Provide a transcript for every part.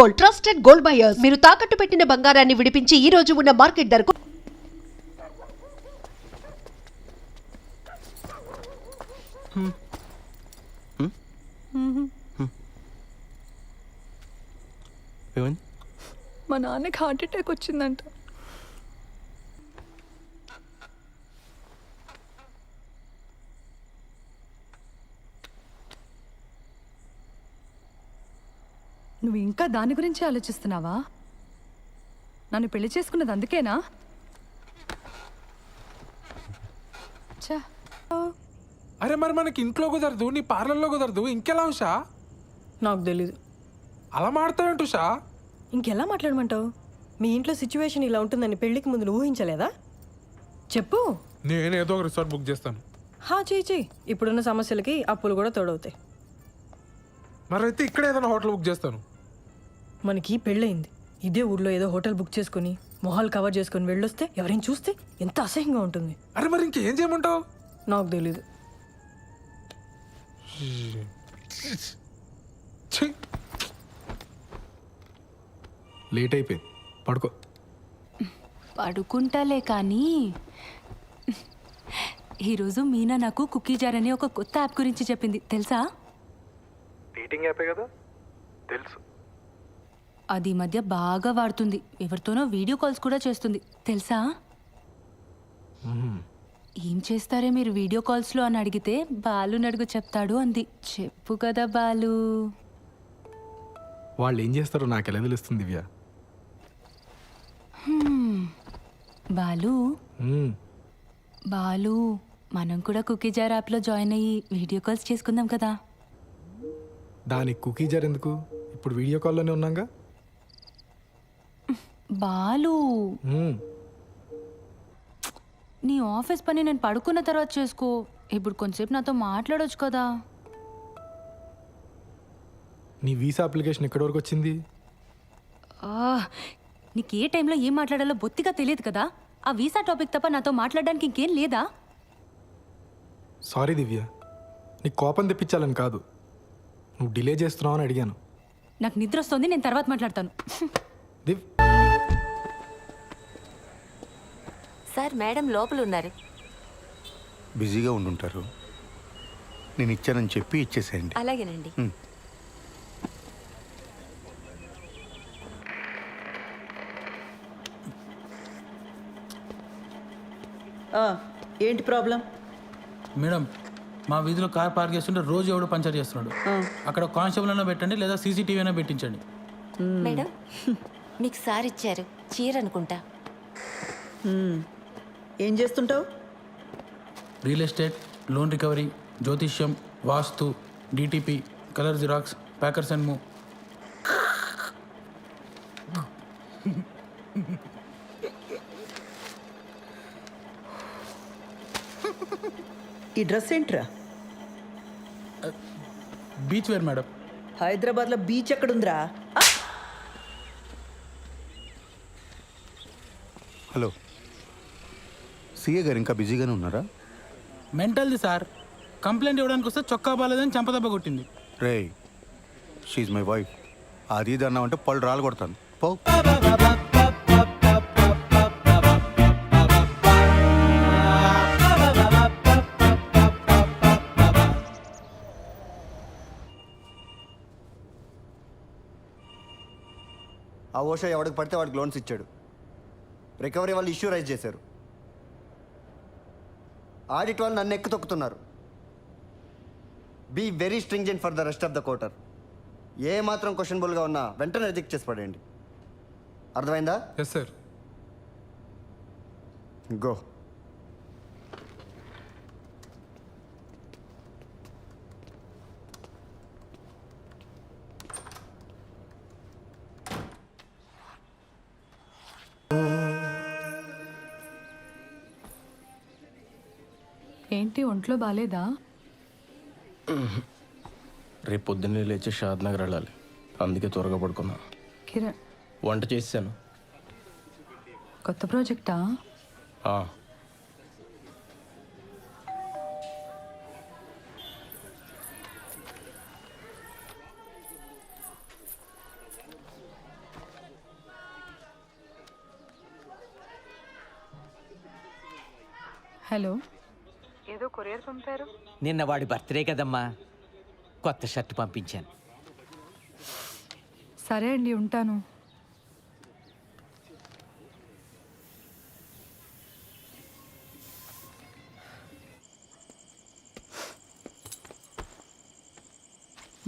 Gold trusted gold buyers. మీరు తాకట్టు పెట్టిన బంగారాన్ని విడిపించి ఈ రోజు ఉన్న మార్కెట్ ధరకు మా నాన్నకి హార్ట్ అటాక్ వచ్చిందంట. నువ్వు ఇంకా దాని గురించి ఆలోచిస్తున్నావా? నన్ను పెళ్ళి చేసుకున్నది అందుకేనా? ఛా. అరే మరి మనకి ఇంట్లో కుదరదు నీ పార్లర్లో కుదరదు. ఇంకెలా ఉషా? నాకు తెలీదు. అలా మాడతావేంటి ఉషా? ఇంకెలా మాట్లాడమంటావు? మీ ఇంట్లో సిచ్యువేషన్ ఇలా ఉంటుందని పెళ్ళికి ముందు నువ్వు ఊహించలేదా? చెప్పు. నేను ఏదో ఒక రిసార్ట్ బుక్ చేస్తాను. హా చేయి చేయి ఇప్పుడున్న సమస్యలకి అప్పులు కూడా తోడవుతాయి. మరి అయితే ఇక్కడ ఏదైనా హోటల్ బుక్ చేస్తాను. మనకి పెళ్ళయింది. ఇదే ఊర్లో ఏదో హోటల్ బుక్ చేసుకుని మొహాలు కవర్ చేసుకొని వెళ్ళొస్తే ఎవరైనా చూస్తే ఎంత అసహ్యంగా ఉంటుంది. అరే మరి ఇంకేం చేయమంటావు? నాకు తెలీదు! లేట్ అయిపోయింది. పడుకో. పడుకుంటాలే కానీ ఈరోజు మీనా నాకు కుకీ జార్ అనే ఒక కొత్త యాప్ గురించి చెప్పింది. తెలుసా? డేటింగ్ యాపే కదా? తెలుసు. అది మధ్య బాగా వాడుతుంది. ఎవరితోనో వీడియో కాల్స్ కూడా చేస్తుంది. తెలుసా? ఏం చేస్తారే మీరు వీడియో కాల్స్లో అని అడిగితే బాలు నడుగు చెప్తాడు అంది. చెప్పు కదా బాలు. వాళ్ళు ఏం చేస్తారో నాకు ఎలా తెలుస్తుంది దివ్య? బాలు. బాలు మనం కూడా కుకీ జార్ యాప్లో జాయిన్ అయ్యి వీడియో కాల్స్ చేసుకుందాం కదా. దానికి కుకీ జార్ ఎందుకు? ఇప్పుడు వీడియో కాల్లోనే ఉన్నాగా? బాలు. నీ ఆఫీస్ పని నేను పడుకున్న తర్వాత చేసుకో. ఇప్పుడు కొంచెంసేపు నాతో మాట్లాడొచ్చు కదా. నీ వీసా అప్లికేషన్ ఎక్కడి వరకు వచ్చింది? ఆ, నీకు ఏ టైంలో ఏం మాట్లాడాలో బొత్తిగా తెలియదు కదా. ఆ వీసా టాపిక్ తప్ప నాతో మాట్లాడడానికి ఇంకేం లేదా? సారీ దివ్య నీకు కోపం తెప్పించాలని కాదు. నువ్వు డిలే చేస్తున్నావు అని అడిగాను. నాకు నిద్ర వస్తుంది నేను తర్వాత మాట్లాడతాను. దివ్ సార్ మేడం లోపల ఉన్నారు బిజీగా ఉండుంటారు. నేను ఇచ్చానని చెప్పి ఇచ్చేసేయండి. అలాగేనండి. ఆ, ఏంటి ప్రాబ్లం? మేడం మా వీధిలో కార్ పార్క్ చేస్తుంటే రోజు ఎవడో పంచర్ చేస్తున్నాడు. అక్కడ కానిస్టేబుల్ అయినా పెట్టండి లేదా సీసీటీవీ అయినా పెట్టించండి. మేడం మీకు సార్ ఇచ్చారు చీర అనుకుంటా. హ్మ్. ఏం చేస్తుంటావు? రియల్ ఎస్టేట్ లోన్ రికవరీ జ్యోతిష్యం వాస్తు DTP colour xerox packers and move ఈ డ్రెస్ ఏంట్రా? బీచ్ వేర్ మేడం హైదరాబాద్లో బీచ్ ఎక్కడుందిరా! హలో. సీఏ గారు ఇంకా బిజీగానే ఉన్నారా? మెంటల్ది సార్. కంప్లైంట్ ఇవ్వడానికి వస్తే చొక్కా బాలేదని చంపదెబ్బ కొట్టింది. రే షీజ్ మై వైఫ్ అది ఇది అన్నావంటే పళ్ళు రాలు కొడతాను. పో. ఆ ఓషా ఎవడికి పడితే వాడికి లోన్స్ ఇచ్చాడు. రికవరీ వాళ్ళు ఇష్యూ రైజ్ చేశారు. ఆడిట్ వాళ్ళు నన్ను ఎక్కు తొక్కుతున్నారు. Be very stringent for the rest of the quarter ఏ మాత్రం క్వశ్చనబుల్గా ఉన్నా వెంటనే రిజెక్ట్ చేసి పడేయండి. అర్థమైందా? ఎస్ సార్ గో ఏంటి ఒంట్లో బాలేదా? రేపు పొద్దున్నే లేచి షాద్ నగర్ వెళ్ళాలి. అందుకే త్వరగా పడుకున్నా. కిరణ్. వంట చేశాను కొత్త ప్రాజెక్టా? హలో. నిన్న వాడి బర్త్డే కదమ్మా. కొత్త షర్ట్ పంపించాను. సరే అండి ఉంటాను.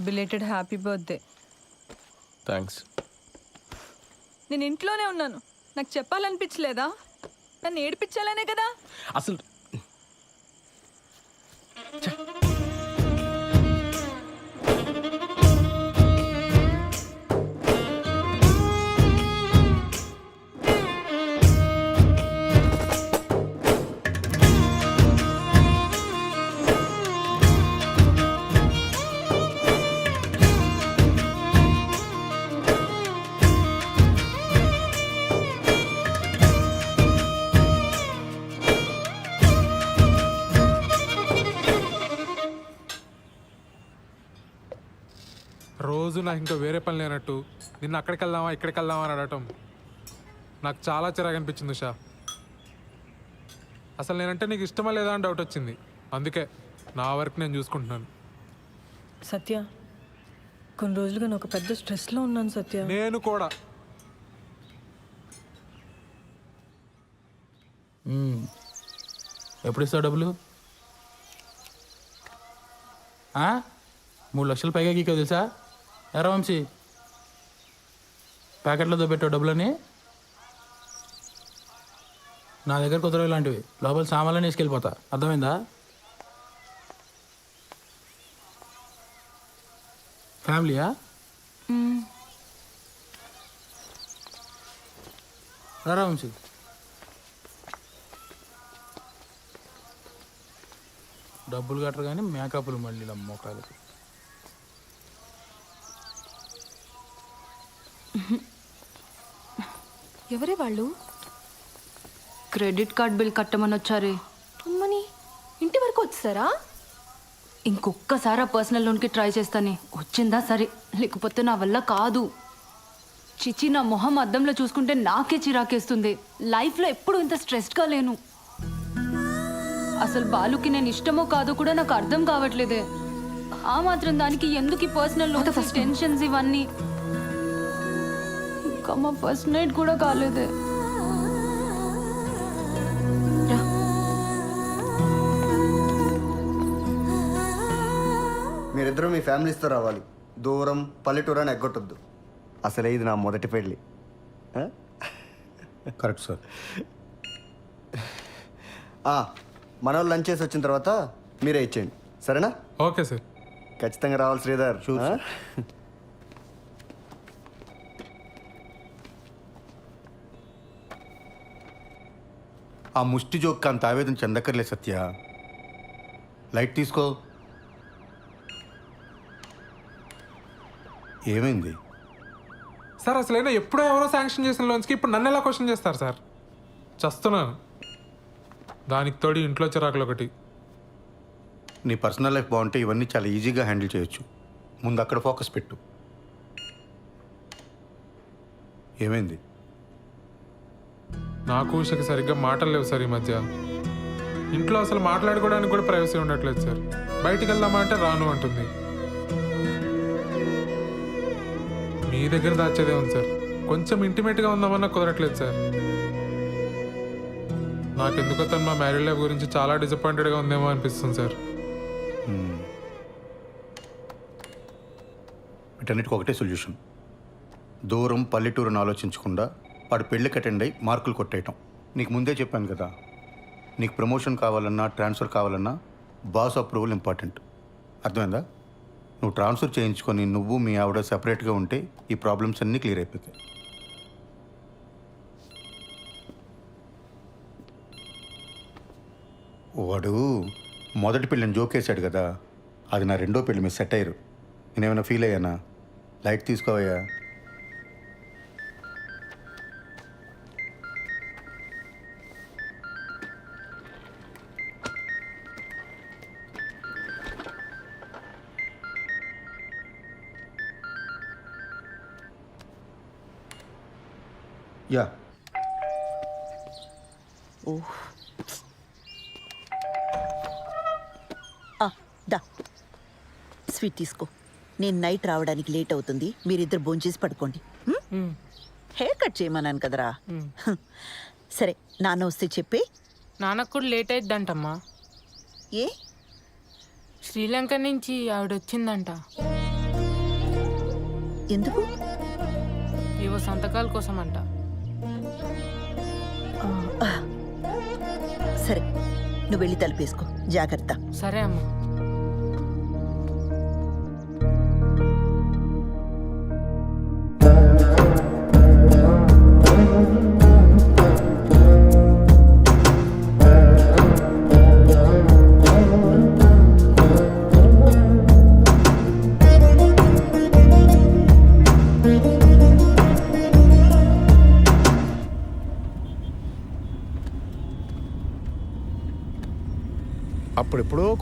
బిలేటెడ్ హ్యాపీ బర్త్డే థ్యాంక్స్ నేను ఇంట్లోనే ఉన్నాను. నాకు చెప్పాలనిపించలేదా? నన్ను ఏడిపించాలనే కదా? అసలు రోజు నాకు ఇంకా వేరే పని లేనట్టు. నిన్న అక్కడికి వెళ్దామా ఇక్కడికి వెళ్దామా అని అడగటం. నాకు చాలా చిరాకు అనిపించింది ఉషా. అసలు నేనంటే నీకు ఇష్టమా లేదా అని డౌట్ వచ్చింది. అందుకే నా వర్క్ నేను చూసుకుంటున్నాను. సత్య కొన్ని రోజులుగా నేను ఒక పెద్ద స్ట్రెస్లో ఉన్నాను సత్య. నేను కూడా. ఎప్పుడు ఇస్తావు డబ్బులు? ఆ? మూడు లక్షలు పైగా గీకో తెలుసా? ఎరా వంశీ? ప్యాకెట్లో దొబ్బెట్టావు డబ్బులని నా దగ్గర కుదరవు ఇలాంటివి. లోపల సామాన్లని వేసుకెళ్ళిపోతా అర్థమైందా? ఫ్యామిలీయా? రా వంశీ? డబ్బులు కట్టరు కానీ మేకప్లు మళ్ళీ ఇలా మోకాలకి ఎవరే వాళ్ళు? క్రెడిట్ కార్డ్ బిల్ కట్టమని వచ్చారే. అమ్మని ఇంటి వరకు వచ్చారా? ఇంకొక్కసారి ఆ పర్సనల్ లోన్కి ట్రై చేస్తానే. వచ్చిందా సరే లేకపోతే నా వల్ల కాదు. చిచి నా మొహం అద్దంలో చూసుకుంటే నాకే చిరాకేస్తుంది. లైఫ్లో ఎప్పుడు ఇంత స్ట్రెస్డ్గా లేను. అసలు బాలుకి నేను ఇష్టమో కాదో కూడా నాకు అర్థం కావట్లేదే. ఆ మాత్రం దానికి ఎందుకు పర్సనల్ లోన్స్ టెన్షన్స్ ఇవన్నీ? ఇంకా మా ఫస్ట్ నైట్ కూడా కాలేదే. మీరిద్దరూ మీ ఫ్యామిలీస్తో రావాలి. దూరం పల్లెటూరు అని ఎగ్గొట్టొద్దు. అసలే ఇది నా మొదటి పెళ్ళి? కరెక్ట్ సార్ ఆ, మన వాళ్ళు లంచ్ చేసి వచ్చిన తర్వాత మీరే ఇచ్చేయండి. సరేనా? ఓకే సార్ ఖచ్చితంగా రావాలి శ్రీధర్. ఆ? ముష్టి జోక్ అంత ఆవేదన చెందక్కర్లే సత్య. లైట్ తీసుకో. ఏమైంది? సార్ అసలైనా ఎప్పుడో ఎవరో శాంక్షన్ చేసిన లోన్స్కి ఇప్పుడు నన్ను ఎలా క్వశ్చన్ చేస్తారు సార్? చస్తున్నాను. దానికి తోడి ఇంట్లో చిరాకులు ఒకటి. నీ పర్సనల్ లైఫ్ బాగుంటే ఇవన్నీ చాలా ఈజీగా హ్యాండిల్ చేయొచ్చు. ముందు అక్కడ ఫోకస్ పెట్టు. ఏమైంది? నాకు ఉషకి సరిగ్గా మాటలు లేవు సార్ ఈ మధ్య. ఇంట్లో అసలు మాట్లాడుకోవడానికి కూడా ప్రైవసీ ఉండట్లేదు సార్. బయటికి వెళ్దామా అంటే రాను అంటుంది. మీ దగ్గర దాచేదే ఉంది సార్. కొంచెం ఇంటిమేట్గా ఉందామన్నా కుదరట్లేదు సార్. నాకెందుకో తను మా మ్యారీడ్ లైఫ్ గురించి చాలా డిసప్పాయింటెడ్గా ఉందేమో అనిపిస్తుంది సార్. వీటన్నిటికీ వీటన్నిటికి ఒకటే సొల్యూషన్ దూరం పల్లెటూరుని ఆలోచించకుండా వాడు పెళ్ళికి అటెండ్ అయ్యి మార్కులు కొట్టేయటం. నీకు ముందే చెప్పాను కదా. నీకు ప్రమోషన్ కావాలన్నా ట్రాన్స్ఫర్ కావాలన్నా బాస్ అప్రూవల్ ఇంపార్టెంట్. అర్థమైందా? నువ్వు ట్రాన్స్ఫర్ చేయించుకొని నువ్వు మీ ఆవిడ సెపరేట్గా ఉంటే ఈ ప్రాబ్లమ్స్ అన్నీ క్లియర్ అయిపోతాయి. వాడు మొదటి పెళ్ళిని జోకేశాడు కదా. అది నా రెండో పెళ్ళి మీరు సెట్ అయ్యారు. నేనేమైనా ఫీల్ అయ్యానా? లైట్ తీసుకోవయ్యా? యా దా. స్వీట్ తీసుకో. నేను నైట్ రావడానికి లేట్ అవుతుంది. మీరిద్దరు భోంచేసి పడుకోండి? హెయిర్ కట్ చేయమన్నాను కదరా. సరే నాన్న వస్తే చెప్పి. నాన్నకు కూడా లేట్ అయిద్దంటమ్మా. ఏ? శ్రీలంక నుంచి ఆవిడ వచ్చిందంట ఎందుకు? ఏవో సంతకాల కోసం అంట నువ్వు వెళ్ళి తలుపేసుకో జాగ్రత్త. సరే అమ్మా.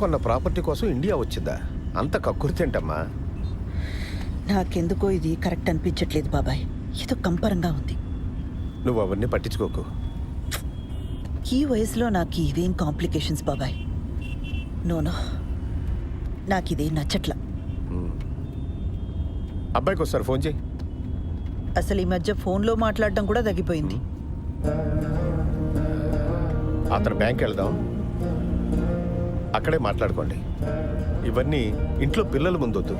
కొన్న ప్రాపర్టీ కోసం ఇండియా వచ్చిందా? అంత కక్కుర్తేంటమ్మా నాకెందుకో ఇది కరెక్ట్ అనిపించట్లేదు బాబాయ్. ఏదో కంపరంగా ఉంది. నువ్వు అవన్నీ పట్టించుకోకు. ఈ వయసులో నాకు ఇవేం కాంప్లికేషన్స్ బాబాయ్. నోనో నాకు ఇదే నచ్చట్లా. అబ్బాయికి ఒకసారి ఫోన్ చేయి. అసలు ఈ మధ్య ఫోన్లో మాట్లాడడం కూడా తగ్గిపోయింది. అతను బ్యాంక్ వెళ్దాం. అక్కడే మాట్లాడుకోండి. ఇవన్నీ ఇంట్లో పిల్లల ముందొద్దు.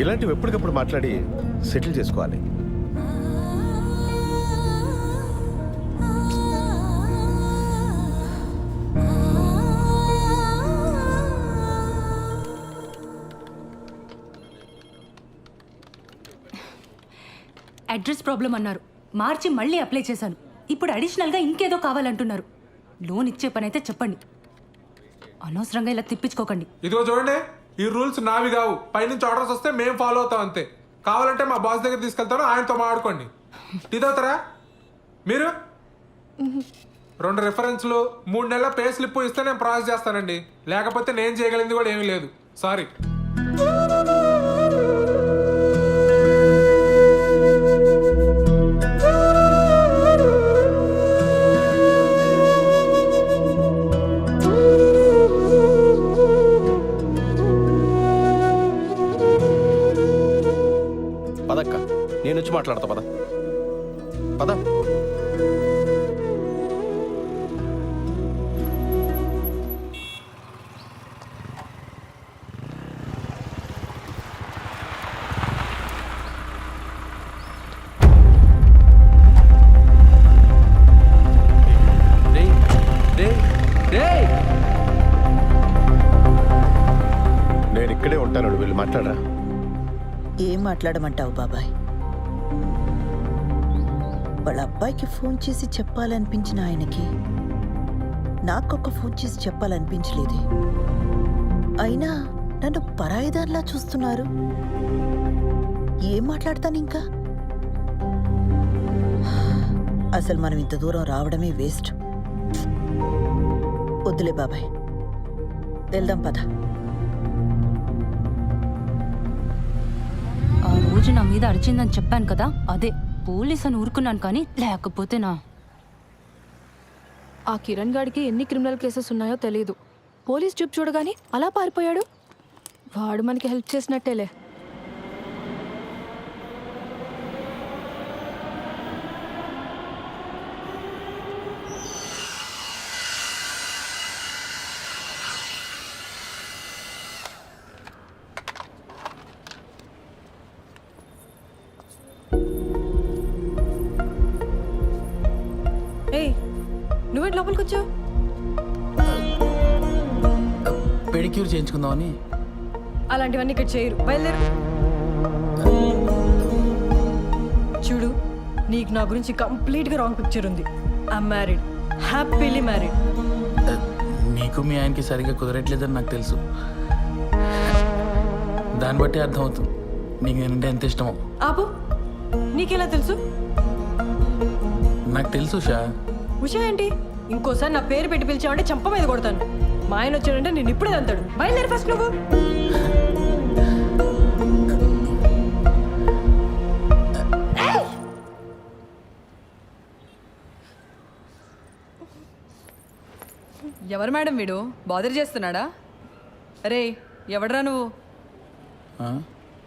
ఇలాంటివి ఎప్పటికప్పుడు మాట్లాడి సెటిల్ చేసుకోవాలి. అడ్రస్ ప్రాబ్లం అన్నారు. మార్చి మళ్ళీ అప్లై చేశాను. ఇప్పుడు అడిషనల్గా ఇంకేదో కావాలంటున్నారు. లోన్ ఇచ్చే పని అయితే చెప్పండి. అనవసరంగా ఇలా తిప్పించుకోకండి. ఇదిగో చూడండి ఈ రూల్స్ నావి కావు. పైనుంచి ఆర్డర్స్ వస్తే మేము ఫాలో అవుతాం అంతే. కావాలంటే మా బాస్ దగ్గర తీసుకెళ్తాను ఆయనతో మాట్లాడుకోండి. టీ తాగుతారా మీరు? రెండు రిఫరెన్స్లు మూడు నెలల పే స్లిప్ ఇస్తే నేను ప్రాసెస్ చేస్తానండి. లేకపోతే నేను చేయగలిగింది కూడా ఏమీ లేదు. సారీ వచ్చి మాట్లాడతా పద. పద. నేను ఇక్కడే ఉంటాను వెళ్ళి మాట్లాడరా. ఏం మాట్లాడమంటావు బాబాయ్? వాళ్ళ అబ్బాయికి ఫోన్ చేసి చెప్పాలనిపించిన ఆయనకి నాకొక ఫోన్ చేసి చెప్పాలనిపించలేదే. అయినా నన్ను పరాయిదాన్లా చూస్తున్నారు. ఏం మాట్లాడతాను ఇంకా? అసలు మనం ఇంత దూరం రావడమే వేస్ట్. వద్దులే బాబాయ్. వెళ్దాం పద. రోజు నా మీద అరిచిందని చెప్పాను కదా అదే పోలీస్ అని ఊరుకున్నాను కానీ లేకపోతే నా ఆ కిరణ్ గాడికి ఎన్ని క్రిమినల్ కేసెస్ ఉన్నాయో తెలియదు పోలీస్ చూపు చూడగానే అలా పారిపోయాడు. వాడు మనకి హెల్ప్ చేసినట్టేలే. చేయించుకుందామని అలాంటివన్నీ ఇక్కడ చేయరు. బయలుదేరు. చూడు నీకు నా గురించి కంప్లీట్గా రాంగ్ పిక్చర్ ఉంది. ఐ మ్యారీడ్ హ్యాపీలీ మ్యారీడ్ నీకు మీ ఆయనకి సరిగ్గా కుదరట్లేదని నాకు తెలుసు. దాన్ని బట్టి అర్థమవుతుంది. నీకు నేనంటే ఎంత ఇష్టమో. ఆపు. నీకెలా తెలుసు? నాకు తెలుసు షా. ఉషా ఏంటి? ఇంకోసారి నా పేరు పెట్టి పిలిచావంటే చంప మీద కొడతాను. మా ఆయన వచ్చాడంటే నేను ఇప్పుడే అంతాడు. బయలుదేరి ఫస్ట్ నువ్వు. ఎవరు మేడం వీడు? బాదర్ చేస్తున్నాడా? రే ఎవడరా నువ్వు? ఆ?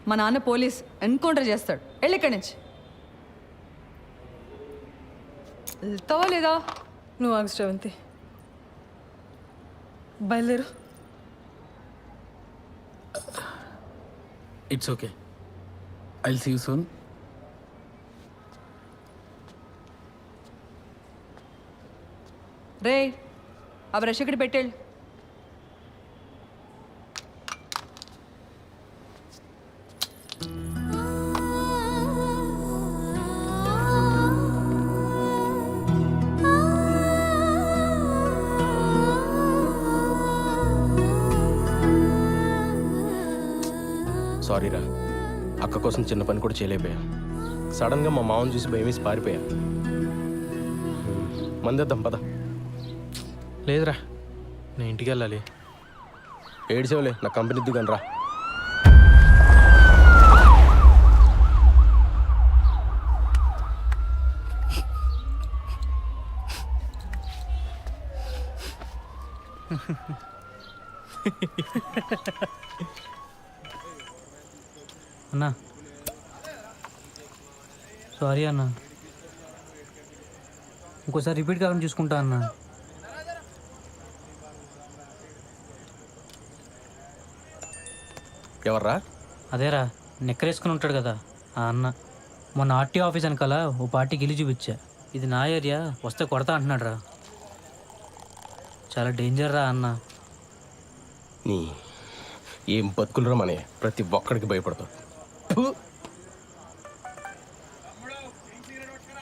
మా నాన్న పోలీస్ ఎన్కౌంటర్ చేస్తాడు. వెళ్ళి ఇక్కడి నుంచి. వెళ్తావా లేదా? నువ్వు ఆగు శ్రవంతి. బయలుదేరు. It's okay I'll see you soon రే ఆ బ్రష్ ఇక్కడ పెట్టేళ్ళు సారీ రా అక్క కోసం చిన్న పని కూడా చేయలేకపోయా. సడన్గా మా మామని చూసి భయం వేసి పారిపోయా. మందేద్దాం పద. లేదురా నేను ఇంటికి వెళ్ళాలి. ఏడ్చేవలే నా కంపెనీ దిగాను రా. అన్నా. సారీ అన్నా. ఇంకోసారి రిపీట్ కాకుండా చూసుకుంటా అన్నా. ఎవర్రా? అదేరా నెక్కరేసుకుని ఉంటాడు కదా ఆ అన్న. మొన్న ఆర్టీ ఆఫీస్ వెనకాల ఓ పార్టీకి ఇల్లు చూపించా. ఇది నా ఏరియా వస్తే కొడతా అంటున్నాడు రా చాలా డేంజర్ రా అన్న. నీ ఏం బతుకులరా మనే? ప్రతి ఒక్కడికి భయపడతావు.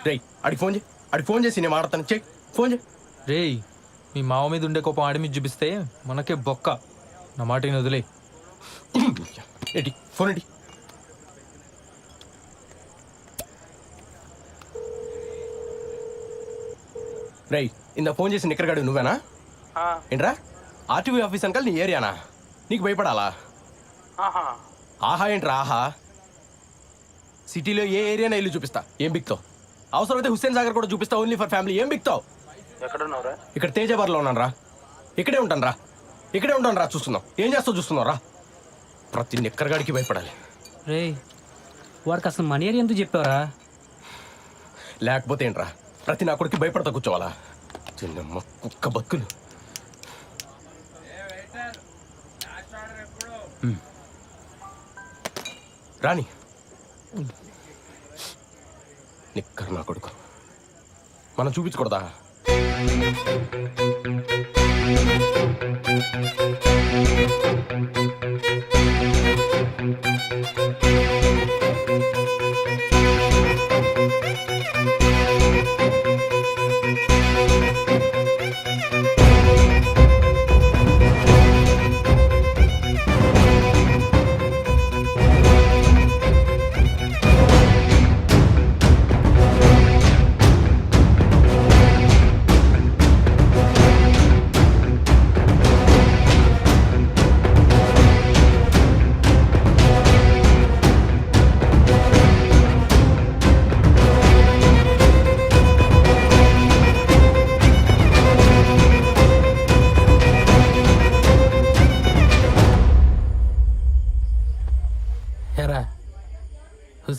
రేయ్ అడిగి ఫోన్ చేయి. ఫోన్ చేసి నేను మాడతాను చెయ్యి ఫోన్ చేయి. రేయ్ మీ మావ మీద ఉండే కోపం ఆడి మీద చూపిస్తే మనకే బొక్క. నా మాట ఈయన వదిలే ఏంటి ఫోన్ ఏంటి? రేయ్ ఇంత ఫోన్ చేసి నిక్కరగాడు నువ్వేనా? ఏంట్రా? ఆర్టీవీ ఆఫీస్ అంకల్ నీ ఏరియానా? నీకు భయపడాలా? ఆహా ఏంట్రా ఆహా? సిటీలో ఏ ఏరియానా ఇల్లు చూపిస్తా? ఏం బిక్తావు? అవసరమైతే హుస్సేన్ సాగర్ కూడా చూపిస్తా ఓన్లీ ఫర్ ఫ్యామిలీ ఏం బిక్తావు? ఎక్కడున్నావురా? ఇక్కడ తేజబార్లో ఉన్నాను రా ఇక్కడే ఉంటాను రా ఇక్కడే ఉంటాను రా చూస్తున్నావు. ఏం చేస్తావు చూస్తున్నావు రా ప్రతి నిక్కరగాడికి భయపడాలి. రేయ్ వాడికి అసలు మనీ ఏరియా ఎందుకు చెప్పావరా? లేకపోతే ఏంట్రా? ప్రతి నా కొడుకు భయపడతా కూర్చోవాలా? చిన్నమ్మ కుక్క బతుకులు. హ్మ్. నిక్కర నా కొడుకు. మనం చూపించకూడదా?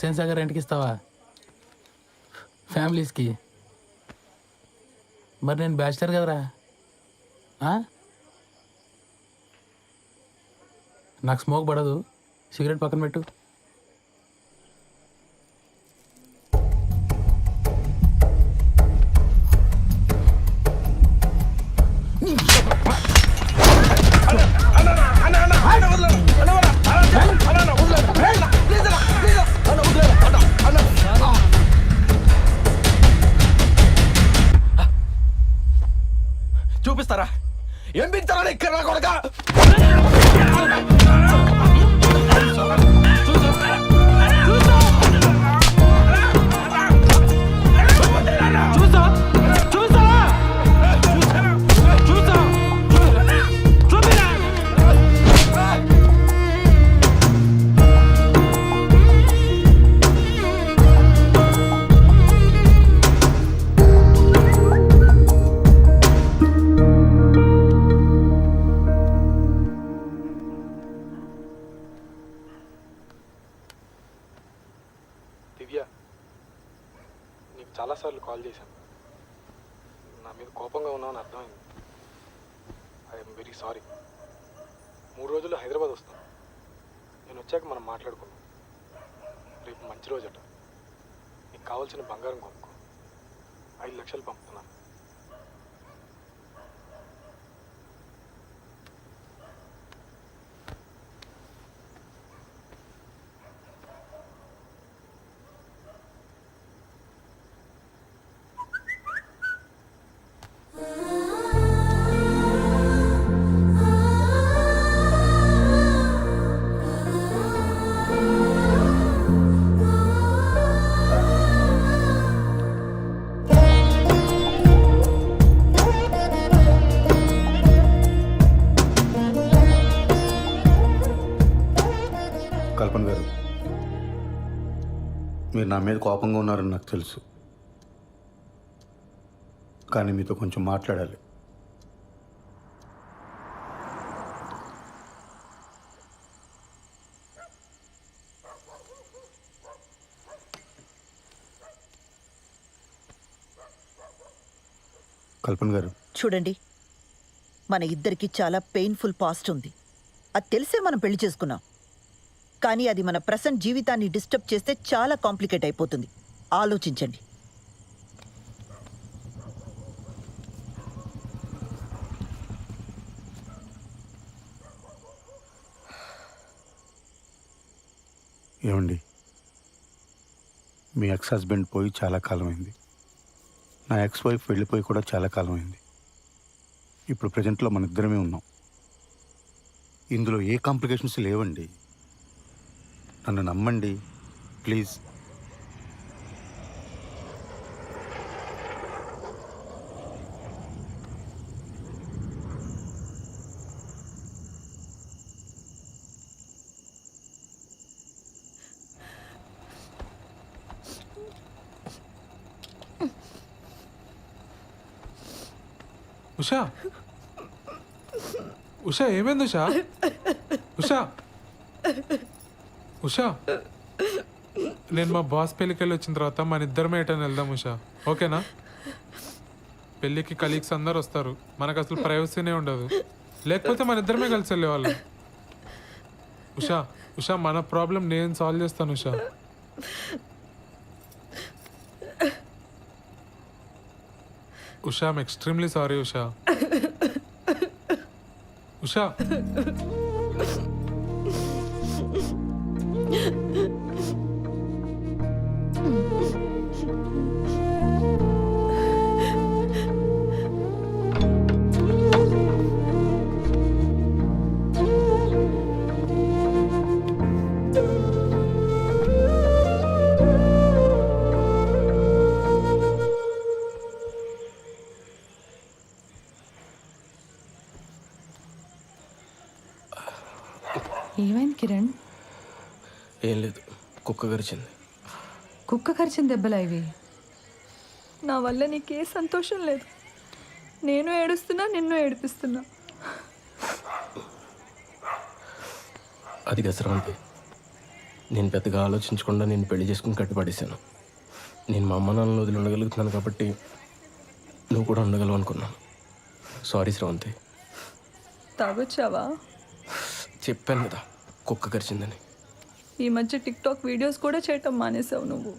హుసేన్ సాగర్ రెంట్కి ఇస్తావా? ఫ్యామిలీస్కి మరి నేను బ్యాచిలర్ కదరా? ఆ? నాకు స్మోక్ పడదు. సిగరెట్ పక్కన పెట్టు. అని అర్థమైంది ఐఎమ్ వెరీ సారీ. మూడు రోజుల్లో హైదరాబాద్ వస్తాను నేను వచ్చాక మనం మాట్లాడుకున్నాం రేపు మంచి రోజట నీకు కావాల్సిన బంగారం కొనుక్కో. ఐదు లక్షలు పంపుతున్నాను. నా మీద కోపంగా ఉన్నారని నాకు తెలుసు. కానీ మీతో కొంచెం మాట్లాడాలి. కల్పన గారు. చూడండి మన ఇద్దరికి చాలా పెయిన్ఫుల్ పాస్ట్ ఉంది. అది తెలిసే మనం పెళ్ళి చేసుకున్నాం. కానీ అది మన ప్రసెంట్ జీవితాన్ని డిస్టర్బ్ చేస్తే చాలా కాంప్లికేట్ అయిపోతుంది. ఆలోచించండి. ఏమండి? మీ ఎక్స్ హస్బెండ్ పోయి చాలా కాలం అయింది నా ఎక్స్ వైఫ్ వెళ్ళిపోయి కూడా చాలా కాలం అయింది ఇప్పుడు ప్రజెంట్లో మన ఇద్దరమే ఉన్నాం. ఇందులో ఏ కాంప్లికేషన్స్ లేవండి. నన్ను నమ్మండి. ప్లీజ్. ఉషా. ఉషా ఏమైంది ఉషా? ఉషా. ఉషా నేను మా బాస్ పెళ్ళికెళ్ళి వచ్చిన తర్వాత మన ఇద్దరమే ఎటని వెళ్దాం ఉషా. ఓకేనా? పెళ్ళికి కలీగ్స్ అందరు వస్తారు. మనకు అసలు ప్రైవసీనే ఉండదు. లేకపోతే మన ఇద్దరమే కలిసి వెళ్ళేవాళ్ళం. ఉషా ఉషా మన ప్రాబ్లం నేను సాల్వ్ చేస్తాను Usha. Usha I'm extremely sorry Usha. Usha ఏం లేదు. కుక్క గరిచింది. కుక్క కరిచిన దెబ్బలా ఇవి? నా వల్ల నీకే సంతోషం లేదు. నేను ఏడుస్తున్నా నిన్ను ఏడిపిస్తున్నా. అది గసరాంతి నేను పెద్దగా ఆలోచించకుండా నేను పెళ్ళి చేసుకుని కట్టుపడేశాను నేను మా అమ్మ నాన్నలు వదిలి ఉండగలుగుతున్నాను కాబట్టి నువ్వు కూడా ఉండగలవు అనుకున్నాను. సారీ శ్రవంతి. తాగొచ్చావా? చెప్పాను కదా కుక్క కరిచిందని ఈ మధ్య టిక్టాక్ వీడియోస్ కూడా చేయటం మానేసావు నువ్వు.